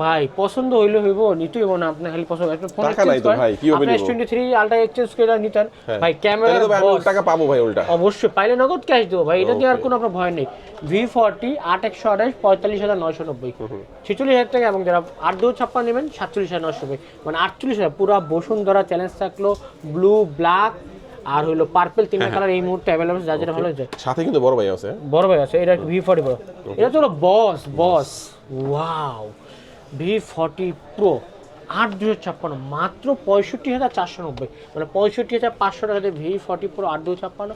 S1: ভাই পছন্দ হইলে হইব নিতেই হইব না আপনার খালি পছন্দ। একটা ফোন
S2: টাকা নাই তো ভাই, কীভাবে
S1: আপনি
S2: নিবো?
S1: এস টোয়েন্টি থ্রি এক্সচেঞ্জ করে নিতেন।
S2: হ্যাঁ।
S1: ভাই ক্যামেরা
S2: তো ভাই টাকা পাবো ভাই উল্টা।
S1: অবশ্যই পাইলে নগদ ক্যাশ দেবো ভাই এটা দিয়ে আর. কোনো আপনার ভয় নেই। ভি ফর্টি আট একশো আঠাশ পঁয়তাল্লিশ হাজার নয়শো নব্বই। ছেচল্লিশ হাজার টাকা এবং যারা আট দু ছাপ্পান্ন নেবেন সাতচল্লিশ হাজার নয়শো নব্বই। মানে আটচল্লিশ হাজার পুরো বসুন্ধরা চ্যালেঞ্জ থাকল ব্লু ব্ল্যাক আর হইল পার্পল
S2: হ্যাঁ,
S1: তিনটা কালার এই মুহূর্তে অ্যাভেলেবল যা যেটা ভালো হয়েছে।
S2: সাথে কিন্তু বড় ভাই আছে।
S1: বড় ভাই আছে এটা ভি ফর্টি প্রো এটা তো হলো boss boss wow V forty pro, আট দুশো ছাপ্পান্ন, মাত্র পঁয়ষট্টি হাজার চারশো নব্বই। মানে পঁয়ষট্টি হাজার পাঁচশো টাকা দিয়ে ভি ফর্টি প্রো, আট দুশো ছাপ্পান্ন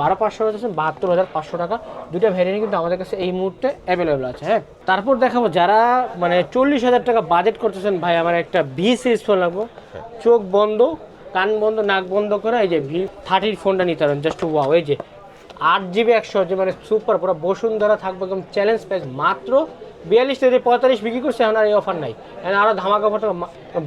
S1: বারো পাঁচশো টাকা বাহাত্তর হাজার পাঁচশো টাকা। দুটো ভ্যারিয়েন্ট কিন্তু আমাদের কাছে এই মুহূর্তে অ্যাভেলেবেল আছে হ্যাঁ? তারপর দেখাবো, যারা মানে চল্লিশ হাজার টাকা বাজেট করতেছেন, ভাই, আমার একটা ভি সিরিজ ফোন লাগবো। চোখ বন্ধ, কান বন্ধ, নাক বন্ধ করে, এই যে ভি থার্টির ফোনটা নিতে পারেন জাস্ট ওয়াও এই যে আট জিবি একশো মানে সুপার পুরো বসুন্ধরা থাকবে, একদম চ্যালেঞ্জ প্রাইস মাত্র বিয়াল্লিশ থেকে পঁয়তাল্লিশ বিক্রি করছে এখন আর এই অফার নাই। এখন আরও ধামাকা অফার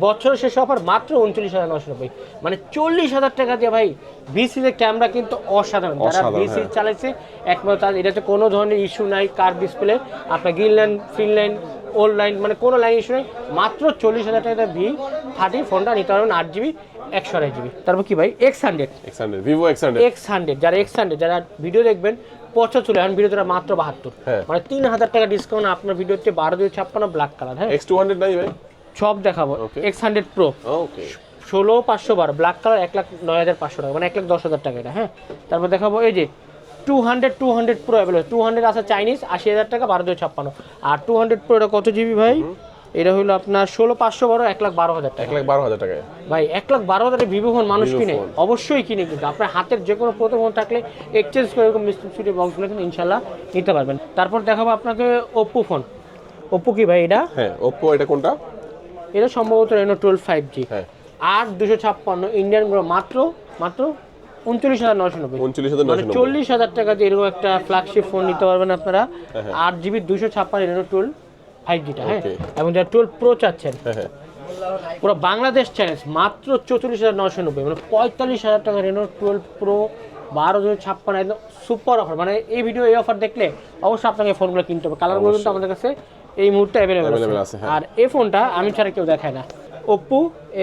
S1: বছর শেষ অফার মাত্র উনচল্লিশ হাজার নশো নব্বই। মানে চল্লিশ হাজার টাকা দিয়ে ভাই বিসির ক্যামেরা কিন্তু অসাধারণ। যারা বিসি
S2: হ্যাঁ।
S1: চালাইছে একমাত্র তার এটাতে কোনো ধরনের ইস্যু নাই কার ডিসপ্লে আপনার গ্রিন লাইন ফিন লাইন ওল্ড লাইন মানে কোনো লাইন ইস্যু নেই। মাত্র চল্লিশ হাজার টাকা ভি থার্টি ফোনটা নিতে পারবেন আট জিবি একশো আড়াই জিবি তারপর কি ভাই? X hundred
S2: X hundred vivo X hundred
S1: X hundred যারা এক্স হান্ড্রেড যারা ভিডিও দেখবেন পঁচাত্তর এখন ভিডিওটা মাত্র বাহাত্তর।
S2: হ্যাঁ।
S1: মানে তিন হাজার টাকা ডিসকাউন্ট আপনার ভিডিওতে বারো দুই ছাপ্পান্ন ব্ল্যাক কালার হ্যাঁ।
S2: এক্স টু হান্ড্রেড নাই ভাই?
S1: সব দেখাবো. এক্স হান্ড্রেড প্রো
S2: ওকে
S1: ষোলো পাঁচশো বারো ব্ল্যাক কালার এক লাখ নয় হাজার পাঁচশো টাকা মানে এক লাখ দশ হাজার টাকা এটা হ্যাঁ। তারপর দেখাবো এই যে two hundred two hundred pro available two hundred আছে চাইনিজ আশি হাজার টাকা বারো দুই ছাপ্পান্ন। আর টু হান্ড্রেড প্রো এটা কত জিবি ভাই? এটা হলো আপনার ষোলো পাঁচশো বারো এক লাখ বারো হাজার টাকা।
S2: এক লাখ বারো হাজার টাকা
S1: ভাই এক লাখ বারো হাজারের ভিভো ফোন মানুষ কিনে অবশ্যই কিনে কিন্তু। আপনার হাতের যে কোনো প্রথম ফোন থাকলে এক্সচেঞ্জ করে এরকম মিস্ত্রি সুইটে বক্সগুলো কিন্তু ইনশাল্লাহ নিতে পারবেন। তারপর দেখাবো আপনাকে ওপ্পো ফোন ওপ্পো কি ভাই এটা?
S2: হ্যাঁ ওপ্পো এটা কোনটা?
S1: এটা সম্ভবত রেনো টুয়েলভ ফাইভ জি
S2: হ্যাঁ।
S1: আট দুশো ছাপ্পান্ন ইন্ডিয়ান মাত্র মাত্র উনচল্লিশ হাজার নশো নব্বই।
S2: উনচল্লিশ হাজার
S1: মানে চল্লিশ হাজার টাকা দিয়ে এরকম একটা ফ্ল্যাগশিপ ফোন নিতে পারবেন আপনারা।
S2: হ্যাঁ।
S1: আট জিবি দুশো ছাপ্পান্ন রেনো টুয়েলভ ফাইভ জিটা হ্যাঁ. এবং যারা টুয়েলভ প্রো চাচ্ছেন
S2: হ্যাঁ হ্যাঁ।
S1: পুরো বাংলাদেশ চ্যালেঞ্জ মাত্র চৌত্রিশ হাজার নশো নব্বই মানে পঁয়তাল্লিশ হাজার টাকা রেনো টুয়েলভ প্রো বারো দুশো ছাপ্পান্ন একদম সুপার অফার মানে এই ভিডিও এই অফার দেখলে অবশ্যই আপনাকে ফোনগুলো কিনতে হবে। কালারগুলো কিন্তু আমাদের কাছে এই মুহূর্তে অ্যাভেলেবেল আছে।
S2: হ্যাঁ।
S1: আর এই ফোনটা আমি ছাড়া কেউ দেখায় না। ওপ্পো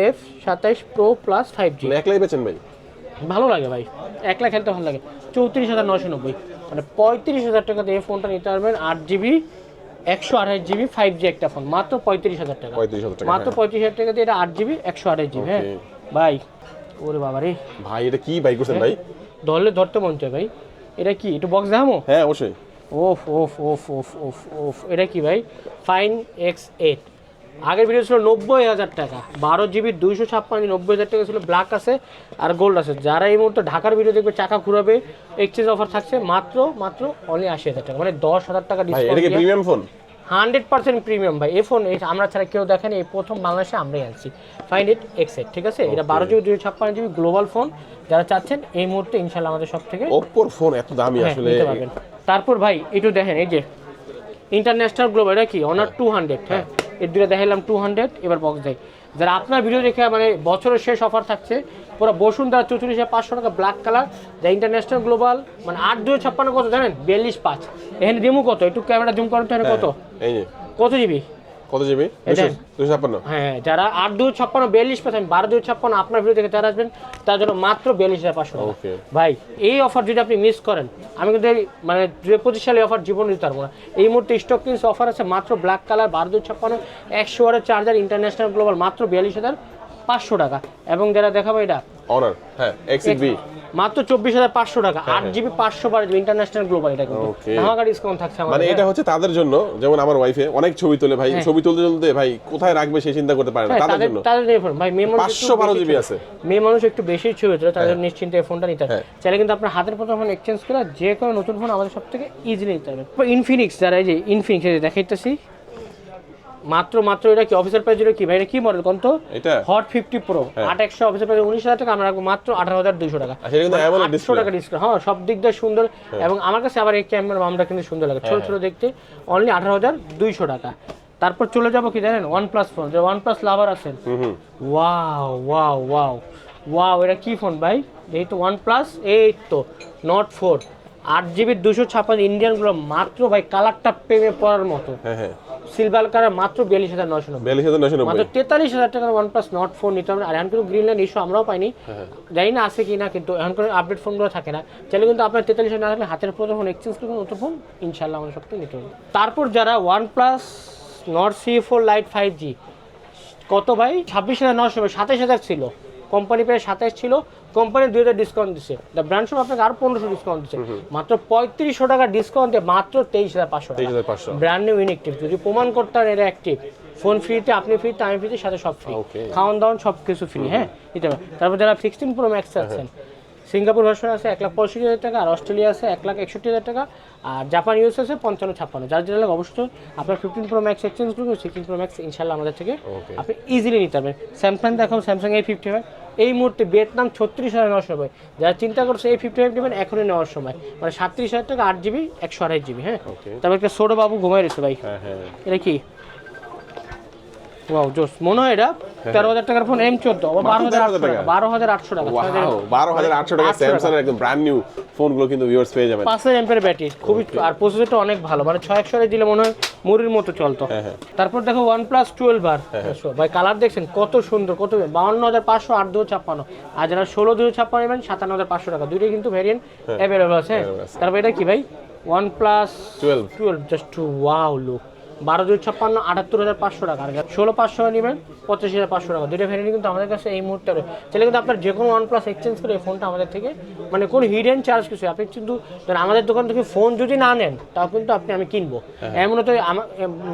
S1: এফ সাতাইশ প্রো প্লাস ফাইভ জি
S2: একলাই বেচেন ভাই?
S1: ভালো লাগে ভাই। এক লাখ খেলতে ভালো লাগে। চৌত্রিশ হাজার নশো নব্বই। মানে পঁয়ত্রিশ হাজার টাকা দিয়ে এই ফোনটা নিতে পারবেন আট জিবি একশো আঠাশ জিবি ফাইভ জি একটা ফোন মাত্র পঁয়ত্রিশ হাজার টাকা।
S2: পঁয়ত্রিশ হাজার টাকা
S1: মাত্র
S2: হ্যাঁ।
S1: পঁয়ত্রিশ হাজার টাকা দিয়ে এটা আট জিবি একশো আঠাশ জিবি হ্যাঁ। ভাই ওরে বাবা রে।
S2: ভাই এটা কি ভাই করছেন ভাই?
S1: ধরলে ধরতে মন চায় ভাই। এটা কি একটু বক্স দেখামো?
S2: হ্যাঁ অবশ্যই।
S1: ওফ ওফ ওফ ওফ ওফ ওফ। এটা কি ভাই? ফাইন এক্স এইট আগের ভিডিও ছিল নব্বই হাজার টাকা। বারো জিবি দুইশো ছাপ্পান্ন নব্বই হাজার টাকা ছিল। ব্ল্যাক আছে আর গোল্ড আছে। যারা এই মুহূর্তে ঢাকার ভিডিও দেখবে চাকা ঘুরাবে এক্সচেঞ্জ অফার থাকছে মাত্র মাত্র অনলি আশি হাজার টাকা। মানে দশ হাজার টাকা discount
S2: premium phone
S1: hundred percent premium ভাই। এই ফোন আমরা ছাড়া কেউ দেখেনি এই প্রথম বাংলাদেশে আমরাই আনছি। ফাইন ইট এক্সেট ঠিক আছে? এটা বারো জিবি দুইশো ছাপ্পান্ন জিবি গ্লোবাল ফোন যারা চাচ্ছেন এই মুহূর্তে ইনশাল্লাহ আমাদের সব থেকে
S2: ওপ্পোর ফোন এত দামি
S1: হ্যাঁ,
S2: আসলে।
S1: তারপর ভাই একটু দেখেন এই যে ইন্টারন্যাশনাল গ্লোবাল এটা কি? অনার টু হান্ড্রেড হ্যাঁ? এর দুটো দেখালাম টু হান্ড্রেড এবার বক্স দেয়। যারা আপনার ভিডিও দেখে মানে বছরের শেষ অফার থাকছে পুরো বসুন্ধরা চৌচল্লিশ হাজার পাঁচশো টাকা ব্ল্যাক কালার যা ইন্টারন্যাশনাল গ্লোবাল মানে আট দুই ছাপ্পান্ন কত জানেন? বিয়াল্লিশ পাঁচ। এখানে রিমু কত? একটু ক্যামেরা জুম করেন তো এখানে কত? কত জিবি
S2: কত জিবি দুশো ছাপ্পান্ন?
S1: হ্যাঁ যারা আট দুই ছাপ্পান্ন বিয়াল্লিশ আমি বারো দুই ছাপ্পান্ন আপনার ভিডিও দেখে যারা আসবেন তার জন্য মাত্র বিয়াল্লিশ হাজার পাঁচশো
S2: ওকে
S1: ভাই এই অফার যদি আপনি মিস করেন আমি কিন্তু এই মানে দুই পঁচিশ সালে অফার জীবন দিতে পারব না। এই মুহূর্তে স্টক কিনস অফার আছে মাত্র ব্ল্যাক কালার বারো দুই ছাপ্পান্ন একশো ওয়ারের চার্জার ইন্টারন্যাশনাল গ্লোবাল মাত্র বিয়াল্লিশ হাজার পাঁচশো টাকা। এবং যারা দেখাবো এটা
S2: অনার হ্যাঁ বি
S1: মাত্র চব্বিশ হাজার পাঁচশো টাকা। আট জিবি পাঁচশো বারো জিবি ইন্টারন্যাশনাল গ্লোবাল এটা কিন্তু। ধামাকা ডিসকাউন্ট থাকছে
S2: মানে এটা হচ্ছে তাদের জন্য যেমন আমার ওয়াইফে অনেক ছবি তোলে ভাই। ছবি তুলতে তুলতে ভাই কোথায় রাখবে সেই চিন্তা করতে পারে না
S1: হ্যাঁ,
S2: তাদের জন্য।
S1: তাদের নির্ভর ভাই মেয়ে মানুষ একটু
S2: 512 জিবি আছে।
S1: মেয়ে মানুষ একটু বেশি ছবি তোলে তাদের নিশ্চিন্তে এই ফোনটা নিতে
S2: হ্যাঁ।
S1: চাইলে কিন্তু আপনার হাতের প্রথম ফোন এক্সচেঞ্জ করে যে কোনো নতুন ফোন আমাদের সব থেকে ইজিলি নিতে হবে। ইনফিনিক্স যারা এই যে ইনফিনিক্স দেখাইতেছি মাত্র মাত্র এটা কি? অফিসার প্রাইস কি? ভাই এটা কি মডেল কোন তো
S2: এটা?
S1: হট ফিফটি প্রো
S2: হ্যাঁ।
S1: আট একশো অফিসার প্রাইস উনিশ হাজার টাকা আমরা রাখব মাত্র আঠারো হাজার দুইশো টাকা।
S2: আর সেটা কিন্তু AMOLED
S1: আটশো
S2: display।
S1: টাকা ডিসকাউন্ট হ্যাঁ সব দিক দিয়ে সুন্দর। এবং আমার কাছে আবার এই ক্যামেরা আমরা কিন্তু সুন্দর লাগে। ছোট ছোট দেখতে। অনলি আঠারো হাজার দুইশো টাকা। তারপর চলে যাব কি জানেন? ওয়ান প্লাস ফোন যে প্লাস লাভার আছেন। ওয়াও ওয়াও ওয়াও ওয়াও এটা কি ফোন ভাই? এই তো প্লাস এই তো নট ফোর আট জিবির দুশো ছাপ্পান্ন ইন্ডিয়ানগুলো মাত্র ভাই কালারটা প্রেমে পড়ার মতো।
S2: হ্যাঁ হ্যাঁ।
S1: সিলভার কালার মাত্র বিয়াল্লিশ হাজার নশো
S2: বিয়াল্লিশ হাজার নশো
S1: মাত্র তেতাল্লিশ হাজার টাকার ওয়ান প্লাস নট ফোন নিতে হবে। আর এখন কিন্তু গ্রিন লাইন ইস্যু আমরাও পাইনি।
S2: হ্যাঁ,
S1: জানি না আছে কি না কিন্তু এখন করে আপডেট ফোনগুলো থাকে না। চাইলে কিন্তু আপনার তেতাল্লিশ হাজার না থাকলে হাতের প্রথম ফোন এক্সচেঞ্জ করে নতুন ফোন ইনশাল্লাহ আমাদের সব নিতে হবে। তারপর যারা OnePlus Nord C four lite five G কত ভাই? ছাব্বিশ হাজার নশো সাতাশ হাজার ছিল। কোম্পানি প্রায় সাতাশ ছিল কোম্পানি দুই হাজার ডিসকাউন্ট দিচ্ছে দ্য ব্র্যান্ড শপ আপনাকে আরও পনেরোশো ডিসকাউন্ট দিচ্ছে মাত্র পঁয়ত্রিশশো টাকা ডিসকাউন্ট দিয়ে মাত্র তেইশ হাজার পাঁচশো ব্র্যান্ড নিউ ইনএক্টিভ যদি প্রমাণ করতে পারেন এটা অ্যাক্টিভ ফোন ফ্রিতে আপনি ফ্রিতে আমি ফ্রিতে সাথে সব ফ্রি খাওয়ান দাওয়ান সব কিছু ফ্রি হ্যাঁ? হবে তারপর যারা সিক্সটিন প্রো ম্যাক্স আছেন সিঙ্গাপুর ভার্সন আছে এক লাখ পঁয়ষট্টি হাজার টাকা আর অস্ট্রেলিয়া আছে এক লাখ একষট্টি হাজার টাকা আর জাপান ইউএস আছে পঞ্চান্ন ছাপ্পান্ন। যার যেটা লাগে অবশ্যই আপনার ফিফটিন প্রো ম্যাক্স এক্সচেঞ্জ করুন। সিক্সটিন প্রো ম্যাক্স ইনশাল্লাহ আমাদের থেকে আপনি ইজিলি নিতে পারবেন। স্যামসাং দেখাও স্যামসাং এ ফিফটি ফাইভ এই মুহূর্তে ভিয়েতনাম ছত্রিশ হাজার নশো নব্বই যারা চিন্তা করছে এই ফিফটি ফাইভ নেবেন এখনই নেওয়ার সময়। মানে সাতত্রিশ হাজার টাকা আট জিবি একশো আড়াই জিবি হ্যাঁ? তারপর একটা ছোটো বাবু ঘুমাই রয়েছে ভাই।
S2: হ্যাঁ হ্যাঁ।
S1: এটা কি? ওয়াও জোস। মনে হয় এটা তেরো হাজার টাকার ফোন এম চোদ্দ। বারো হাজার আটশো টাকা। বারো হাজার আটশো টাকা
S2: বারো হাজার আটশো টাকা স্যামসাং একদম ব্র্যান্ড নিউ ফোনগুলো কিন্তু ভিউয়ার্স পেয়ে যাবেন।
S1: পাঁচ হাজার এম্পের ব্যাটারি খুবই আর প্রসেসরটা অনেক ভালো। মানে ছয় একশো দিলে মনে হয় মুড়ির মতো চলতো।
S2: হ্যাঁ, হ্যাঁ।
S1: তারপর দেখো ওয়ান প্লাস টুয়েলভ আর ভাই কালার দেখছেন কত সুন্দর কত বাউন্ন হাজার পাঁচশো আট দু ছাপ্পান্ন। আর যারা ষোলো দুই ছাপ্পান্ন নেবেন সাতান্ন হাজার পাঁচশো টাকা। দুটোই কিন্তু ভ্যারিয়েন্ট অ্যাভেলেবল আছে তারপর এটা কি ভাই? OnePlus
S2: twelve
S1: twelve just too wow look বারো দুই ছাপ্পান্ন আটাত্তর হাজার পাঁচশো টাকা। আর ষোলো পাঁচশো টাকা নেবেন পঁচাশি হাজার পাঁচশো টাকা। দুটো ভ্যারিয়েন্ট কিন্তু আমাদের কাছে এই মুহূর্তে রয়েছে তাহলে কিন্তু আপনার যে কোনো ওয়ান প্লাস এক্সচেঞ্জ করে এই ফোনটা আমাদের থেকে মানে কোনো হিডেন চার্জ কিছু আপনি কিন্তু আমাদের দোকান থেকে ফোন যদি না নেন তাও কিন্তু আপনি আমি কিনবো। এমন তো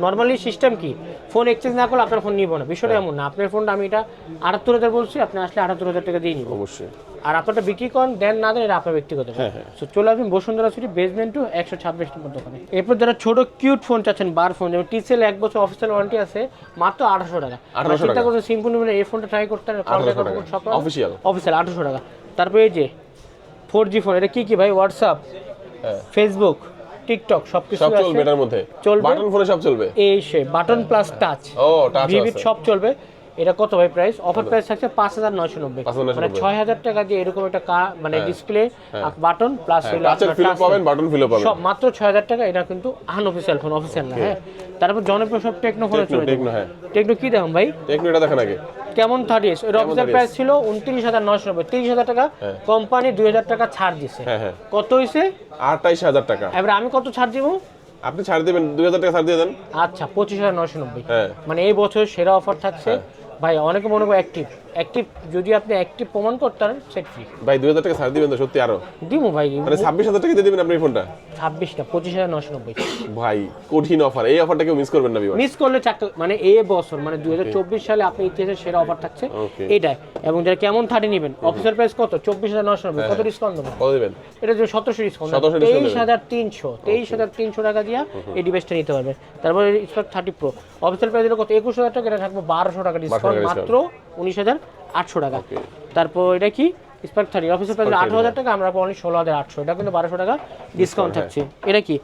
S1: নর্মালি সিস্টেম কি? ফোন এক্সচেঞ্জ না করলে আপনার ফোন নিবো না। বিষয়টা এমন না। আপনার ফোনটা আমি এটা আটাত্তর হাজার বলছি আপনি আসলে আটাত্তর হাজার টাকা দিয়ে নিবো।
S2: অবশ্যই।
S1: আর আপনারটা বিক্রি করেন দেন না দেন এটা আপনার ব্যক্তিগত ব্যাপার। So, চলে আসবেন বসুন্ধরা সিটি বেসমেন্ট টু একশো ছাব্বিশ নম্বর দোকানে। এরপর যারা ছোট কিউট ফোন চাচ্ছেন বার ফোন যেমন টিসেল এক বছর অফিসিয়াল ওয়ারেন্টি আছে মাত্র আঠারোশো টাকা।
S2: 1800
S1: চিন্তা
S2: টাকা।
S1: করছেন সিম্পল নেবেন এই ফোনটা ট্রাই করতে
S2: 1800 টাকা। Official?
S1: অফিসিয়াল আঠারোশো টাকা। তারপরে এই যে ফোর জি ফোন এটা কি কি ভাই? হোয়াটসঅ্যাপ
S2: হ্যাঁ।
S1: ফেসবুক টিকটক সব কিছু
S2: সব চলবে এটার মধ্যে।
S1: চলবে।
S2: বাটন ফোনে সব চলবে।
S1: এই সে বাটন প্লাস টাচ
S2: ও টাচ
S1: সব চলবে। এটা কত ভাই প্রাইস অফার প্রাইস থাকছে পাঁচ হাজার নয়শো নব্বই।
S2: 5,990
S1: মানে ছয় হাজার টাকা দিয়ে এরকম একটা মানে ডিসপ্লে বাটন প্লাস
S2: পাবেন বাটন ফিল পাবেন।
S1: সব মাত্র ছয় হাজার টাকা এটা কিন্তু আনঅফিসিয়াল ফোন অফিসিয়াল না হ্যাঁ। তারপর জনপ্রিয় সব টেকনো ফোনে
S2: টেকনো
S1: চলে
S2: টেকনো হ্যাঁ।
S1: টেকনো কি দেখুন ভাই?
S2: টেকনো এটা দেখেন আগে।
S1: কেমন থার্টি এস এটা অফিসিয়াল প্রাইস ছিল উনত্রিশ হাজার নয়শো নব্বই। তিরিশ হাজার টাকা কোম্পানি দুই হাজার টাকা ছাড় দিছে।
S2: হ্যাঁ হ্যাঁ।
S1: কত হয়েছে
S2: আটাইশ হাজার টাকা।
S1: এবার আমি কত ছাড় দিব?
S2: আপনি ছাড় দিবেন দুই হাজার টাকা ছাড় দিয়ে দেন।
S1: আচ্ছা পঁচিশ হাজার নয়শো নব্বই।
S2: হ্যাঁ।
S1: মানে এই বছর সেরা অফার থাকছে। ভাই অনেকে মনে করো অ্যাক্টিভ অ্যাক্টিভ যদি আপনি অ্যাক্টিভ প্রমাণ করতে পারেন সেট ফ্রি
S2: ভাই দুই হাজার টাকা ছাড় দিবেন তো সত্যি আরও।
S1: দিমু ভাই।
S2: মানে ছাব্বিশ হাজার টাকা দিয়ে দিবেন আপনি ফোনটা?
S1: ছাব্বিশটা পঁচিশ হাজার নশো নব্বই।
S2: ভাই কঠিন অফার এই অফারটা কেউ মিস করবেন না
S1: মিস করলে চারটে মানে বছর মানে দুই হাজার চব্বিশ সালে আপনি ইতিহাসের সেরা অফার থাকছে। এবং যারা কেমন থার্টি নেবেন অফিসার প্রাইস কত? চব্বিশ হাজার নশো নব্বই। কত ডিসকাউন্ট দেবো
S2: কত দিবেন?
S1: এটা যে সতেরোশো ডিসকাউন্ট
S2: 1700 discount
S1: তেইশ হাজার তিনশো তেইশ হাজার তিনশো টাকা দিয়া এই ডিভাইসটা নিতে পারবেন। তারপরে Spark thirty pro official price কত? একুশ হাজার টাকা এটা থাকবে বারোশো টাকা ডিসকাউন্ট মাত্র উনিশ হাজার আটশো টাকা। তারপর এটা কি? স্পার্ক থার্টি অফিসের প্রাইস আঠারো হাজার টাকা আমরা অনলি ষোলো হাজার আটশো। এটা কিন্তু বারোশো টাকা ডিসকাউন্ট থাকছে। এটা কি?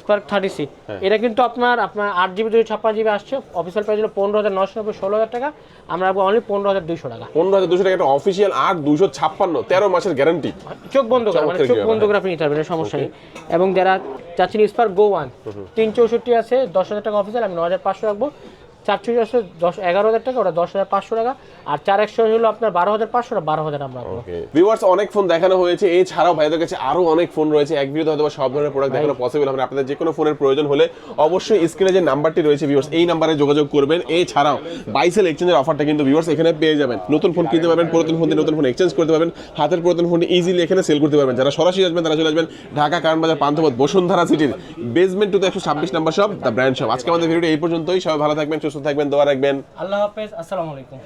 S1: স্পার্ক থার্টি সি এটা কিন্তু আপনার আপনার আট জিবি দুই ছাপ্পান জিবি আসছে। অফিসিয়াল প্রাইস হলো পনেরো হাজার নশো নব্বই ষোলো হাজার টাকা। আমরা অনলি পনেরো হাজার দুইশো টাকা।
S2: পনেরো হাজার দুশো টাকা একটা অফিসিয়াল আট দুশো ছাপ্পান্ন তেরো মাসের গ্যারান্টি
S1: চোখ বন্ধ করে মানে চোখ বন্ধ করে আপনি নিতে পারবেন সমস্যা নেই। এবং যারা চাচ্ছেন স্পার্ক গো ওয়ান তিন চৌষট্টি আছে দশ হাজার টাকা অফিসিয়াল আমি ন হাজার পাঁচশো রাখব। চার চৌষট্টি আছে দশ এগারো হাজার টাকা ওটা দশ হাজার পাঁচশো টাকা। আর চার একশো হলো আপনার বারো হাজার পাঁচশো টাকা বারো হাজার আমরা।
S2: ভিউয়ার্স অনেক ফোন দেখানো হয়েছে। এছাড়াও ভাইদের কাছে আরও অনেক ফোন রয়েছে। এক ভিডিওতে হয়তো সব ধরনের প্রোডাক্ট দেখানো পসিবল হবে আপনাদের যে কোনো ফোনের প্রয়োজন হলে অবশ্যই স্ক্রিনে যে নাম্বারটি রয়েছে ভিউয়ার্স এই নাম্বারে যোগাযোগ করবেন। এছাড়াও বাইসেল এক্সচেঞ্জের অফারটা কিন্তু ভিউয়ার্স এখানে পেয়ে যাবেন। নতুন ফোন কিনতে পারবেন পুরাতন ফোন দিয়ে নতুন ফোন এক্সচেঞ্জ করতে পারবেন। হাতের পুরাতন ফোন ইজিলি এখানে সেল করতে পারবেন। যারা সরাসরি আসবেন তারা চলে আসবেন ঢাকা কারণ বাজার পান্থপথ বসুন্ধরা সিটির বেসমেন্ট টু একশো ছাব্বিশ নাম্বার সব দ্য ব্র্যান্ড শপ আজকে আমাদের ভিডিওটা এই পর্যন্তই। সবাই ভালো থাকবেন সুস্থ থাকবেন দোয়া রাখবেন।
S1: আল্লাহ হাফেজ আসসালামু আলাইকুম।